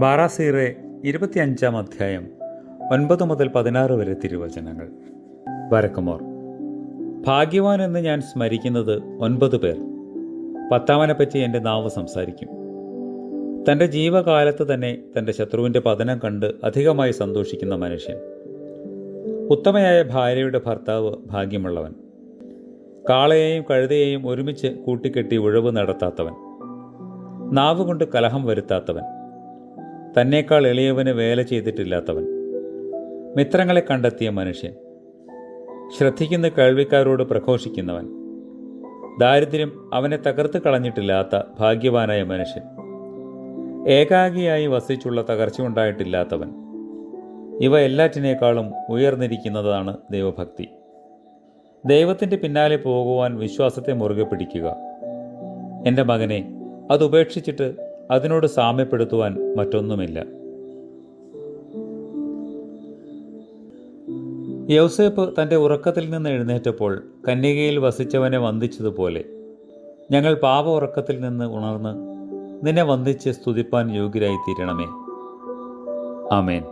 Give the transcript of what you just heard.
ബാറാസീറെ ഇരുപത്തിയഞ്ചാം അധ്യായം ഒൻപത് മുതൽ പതിനാറ് വരെ തിരുവചനങ്ങൾ. വരക്കുമോർ ഭാഗ്യവാൻ എന്ന് ഞാൻ സ്മരിക്കുന്നത് ഒൻപത് പേർ. പത്താമനെ പറ്റി എന്റെ നാവ് സംസാരിക്കും. തന്റെ ജീവകാലത്ത് തന്നെ തന്റെ ശത്രുവിന്റെ പതനം കണ്ട് അധികമായി സന്തോഷിക്കുന്ന മനുഷ്യൻ. ഉത്തമയായ ഭാര്യയുടെ ഭർത്താവ് ഭാഗ്യമുള്ളവൻ. കാളയെയും കഴുതയെയും ഒരുമിച്ച് കൂട്ടിക്കെട്ടി ഉഴവ് നടത്താത്തവൻ. നാവുകൊണ്ട് കലഹം വരുത്താത്തവൻ. തന്നേക്കാൾ എളിയവന് വേല ചെയ്തിട്ടില്ലാത്തവൻ. മിത്രങ്ങളെ കണ്ടെത്തിയ മനുഷ്യൻ. ശ്രദ്ധിക്കുന്ന കേൾവിക്കാരോട് പ്രഘോഷിക്കുന്നവൻ. ദാരിദ്ര്യം അവനെ തകർത്ത് കളഞ്ഞിട്ടില്ലാത്ത ഭാഗ്യവാനായ മനുഷ്യൻ. ഏകാഗിയായി വസിച്ചുള്ള തകർച്ചയുണ്ടായിട്ടില്ലാത്തവൻ. ഇവ എല്ലാറ്റിനേക്കാളും ഉയർന്നിരിക്കുന്നതാണ് ദൈവഭക്തി. ദൈവത്തിന്റെ പിന്നാലെ പോകുവാൻ വിശ്വാസത്തെ മുറുകെ പിടിക്കുക. എന്റെ മകനെ അത് ഉപേക്ഷിച്ചിട്ട് അതിനോട് സാമ്യപ്പെടുത്തുവാൻ മറ്റൊന്നുമില്ല. യൗസേപ്പ് തന്റെ ഉറക്കത്തിൽ നിന്ന് എഴുന്നേറ്റപ്പോൾ കന്യകയിൽ വസിച്ചവനെ വന്ദിച്ചതുപോലെ ഞങ്ങൾ പാപ ഉറക്കത്തിൽ നിന്ന് ഉണർന്ന് നിന്നെ വന്ദിച്ച് സ്തുതിപ്പാൻ യോഗ്യരായി തീരണമേ ആമേൻ.